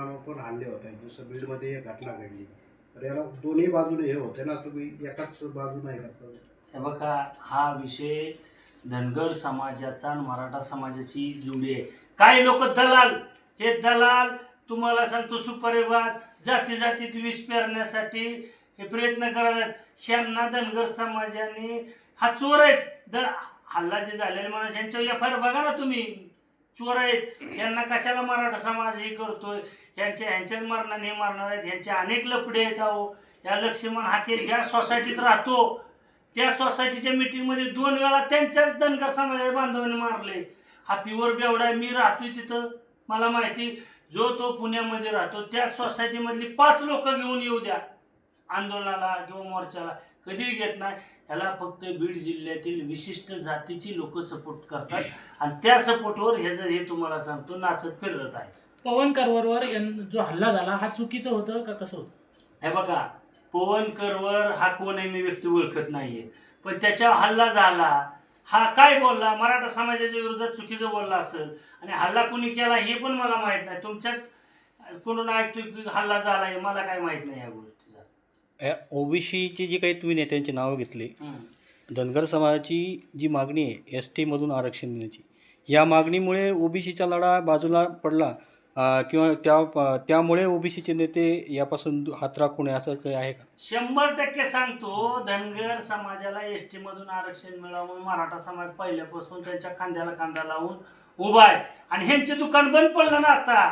विमानावर पण हल्ले होत आहेत. जसं बीडमध्ये एक घटना घडली. तर याला दोन्ही बाजूने हे होते ना तुम्ही एकाच बाजू नाही हे बघा हा विषय धनगर समाजाचा आणि मराठा समाजाची जुडी आहे. काही लोक दलाल. हे दलाल तुम्हाला सांगतो सुपरिवाज जाती जातीत विष पेरण्यासाठी हे प्रयत्न करतात ह्यांना धनगर समाजाने हा चोर आहेत. दर हल्ला जे झालेले माणूस यांच्या एफ आय बघा ना तुम्ही. चोर आहेत. यांना कशाला मराठा समाज हे करतोय? यांच्या यांच्याच मरणाने हे मारणार आहेत. यांचे अनेक लपडे आहेत अहो. या लक्ष्मण हाके ज्या सोसायटीत राहतो त्या सोसायटीच्या मीटिंगमध्ये दोन वेळा त्यांच्याच धनगर समाजाच्या बांधवांनी मारले. हा प्युअर बेवडा मी राहतोय तिथं. मला माहिती जो तो पुण्यामध्ये राहतो त्या सोसायटीमधली पाच लोक घेऊन येऊ द्या. आंदोलनाला किंवा मोर्चाला. कधीही घेत नाही. ह्याला फक्त बीड जिल्ह्यातील विशिष्ट जातीची लोक सपोर्ट करतात. आणि त्या सपोर्टवर हे जर हे तुम्हाला सांगतो नाचत फिरत आहे पवन करवरवर यां- जो हल्ला झाला हा चुकीचं होतं का कसं होतं? हे बघा पवनकरवर हा कोणही मी व्यक्ती ओळखत नाहीये. पण त्याच्यावर हल्ला झाला हा काय बोलला? मराठा समाजाच्या विरोधात चुकीचं बोलला असेल. आणि हल्ला कुणी केला हे पण मला माहीत नाही. तुमच्याच कोणून ऐकतोय की हल्ला झाला हे मला काय माहीत नाही या ओबीसीची जी काही तुम्ही नेत्यांची नावं घेतली. धनगर समाजाची जी मागणी आहे एस टीमधून आरक्षण देण्याची या मागणीमुळे ओबीसीचा लढा बाजूला पडला किंवा त्या त्यामुळे ओबीसीचे नेते यापासून हात राखून असं काही आहे का? शंभर टक्के सांगतो धनगर समाजाला एस टी मधून आरक्षण मिळावं मराठा समाज पहिल्यापासून त्यांच्या खांद्याला खांदा लावून उभा आहे. आणि ह्यांचे दुकान बंद पडलं ना आता.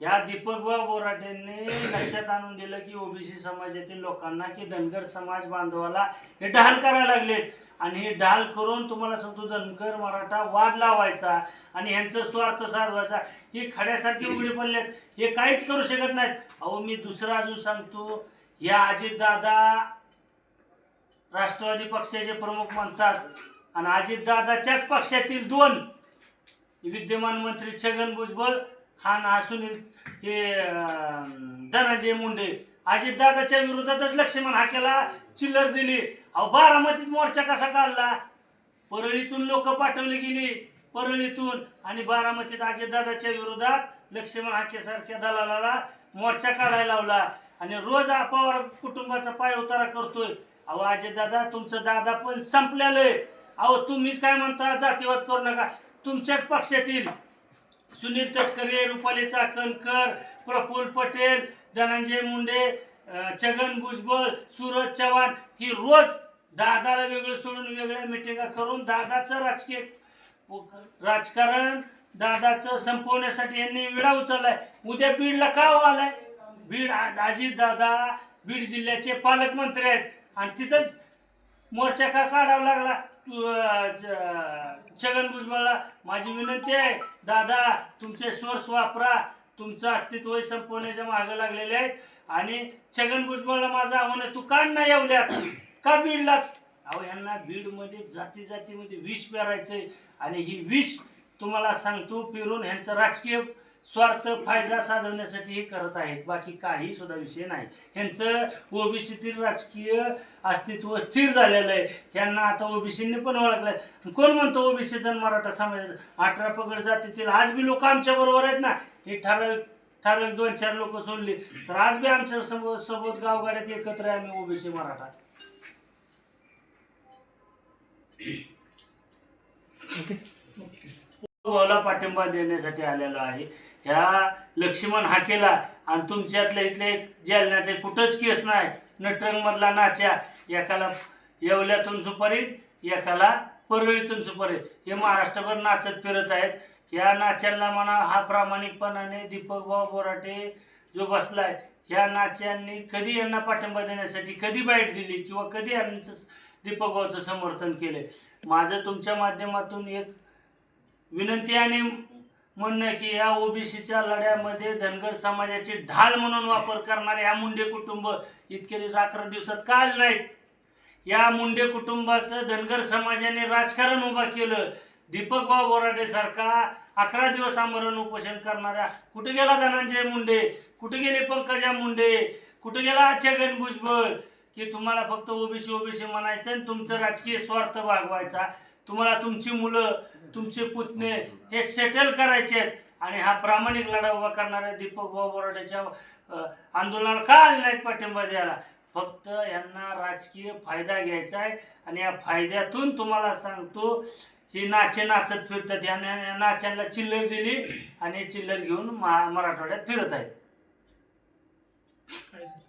या दीपकबा बोराटेंनी लक्षात आणून दिलं की ओबीसी समाजातील लोकांना की धनगर समाज बांधवाला हे डहाल करायला लागलेत. आणि हे डहाल करून तुम्हाला सांगतो धनगर मराठा वाद लावायचा आणि ह्यांचं स्वार्थ साधवायचा. ही खड्यासारखी उघडी पडलेत. हे काहीच करू शकत नाहीत. अहो मी दुसरं अजून सांगतो. या अजितदादा राष्ट्रवादी पक्षाचे प्रमुख म्हणतात आणि अजितदादाच्याच पक्षातील दोन विद्यमान मंत्री छगन भुजबळ हा ना सुनील हे धनंजय मुंडे अजितदादाच्या विरोधातच लक्ष्मण हाकेला चिल्लर दिली. अहो बारामतीत मोर्चा कसा काढला? परळीतून लोक पाठवली गेली परळीतून. आणि बारामतीत अजितदादाच्या विरोधात लक्ष्मण हाकेसारख्या दलालाला मोर्चा काढायला लावला. आणि रोज हा पवार कुटुंबाचा पाय उतारा करतोय. अहो अजितदादा तुमचं दादा पण संपलेलं आहे. अहो तुम्हीच काय म्हणता? जातीवाद करू नका. तुमच्याच पक्षातील सुनील तटकरे रुपाली चाकणकर प्रफुल्ल पटेल धनंजय मुंडे छगन भुजबळ सूरज चव्हाण ही रोज दादाला वेगळं सोडून वेगळ्या मिटिंगा करून दादाचं राजकीय राजकारण दादाचं संपवण्यासाठी यांनी विडा उचललाय. उद्या बीडला का हो आलाय? बीड अजित दादा बीड जिल्ह्याचे पालकमंत्री आहेत. आणि तिथंच मोर्चा का काढावा लागला? छगन भुजबळला माझी विनंती आहे दादा तुमचे सोर्स वापरा. तुमचं अस्तित्व संपवण्याच्या मागं लागलेले आहेत. आणि छगन भुजबळला माझं आव्हान आहे तू का नाही येवल्यात? का बीडलाच अहो ह्यांना बीडमध्ये जाती जातीमध्ये विष पेरायचंय. आणि ही विष तुम्हाला सांगतो पेरून ह्यांचं राजकीय स्वार्थ फायदा साधवण्यासाठी हे करत आहेत. बाकी काही सुद्धा विषय नाही. ह्यांचं ओबीसीतील राजकीय अस्तित्व स्थिर झालेलं आहे. ह्यांना आता ओबीसीने पण ओळखलंय. कोण म्हणतो ओबीसीचा मराठा समाजाचा? अठरा पगड जातीतील आज बी लोक आमच्या बरोबर आहेत ना? हे ठराविक ठराविक दोन चार लोक सोडली. तर आज बी आमच्यासोबत सोबत गावगाड्यात एकत्र आहे आम्ही ओबीसी मराठा. पाठिंबा देण्यासाठी आलेलो आहे. ह्या लक्ष्मण हाकेला आणि तुमच्यातल्या इथले जालन्याचे कुठंच केस नाही. नटरंगमधला नाच्या एकाला येवल्यातून सुपारी एकाला परळीतून सुपारी हे महाराष्ट्रभर नाचत फिरत आहेत. ह्या नाच्यांना म्हणा हा प्रामाणिकपणाने दीपक भाऊ बोराटे जो बसलाय ह्या नाच्यांनी कधी यांना पाठिंबा देण्यासाठी कधी बाईट दिली किंवा कधी यांचं दीपक भाऊचं समर्थन केले? माझं तुमच्या माध्यमातून एक विनंती आणि म्हणणं की या ओबीसीच्या लढ्यामध्ये धनगर समाजाची ढाल म्हणून वापर करणारे या मुंडे कुटुंब इतके दिवस अकरा दिवसात का नाहीत? या मुंडे कुटुंबाचं धनगर समाजाने राजकारण उभं केलं. दीपक बोराडे सारखा अकरा दिवस आमरण उपोषण करणाऱ्या कुठे गेला धनंजय मुंडे? कुठे गेले पंकजा मुंडे? कुठे गेला छगन भुजबळ की तुम्हाला फक्त ओबीसी ओबीसी म्हणायचं आणि तुमचं राजकीय स्वार्थ भागवायचा. तुम्हाला तुमची मुलं तुमचे पुतणे हे सेटल करायचे आहेत. आणि हा प्रामाणिक लढा उभा करणाऱ्या दीपक भाऊ बोराट्याच्या आंदोलनाला का आले नाहीत पाठिंबा द्यायला? फक्त यांना राजकीय फायदा घ्यायचा आहे. आणि या फायद्यातून तुम्हाला सांगतो ही नाचे नाचत फिरतात. या नाच्यांना चिल्लर दिली आणि चिल्लर घेऊन मा मराठवाड्यात फिरत आहेत. काय सर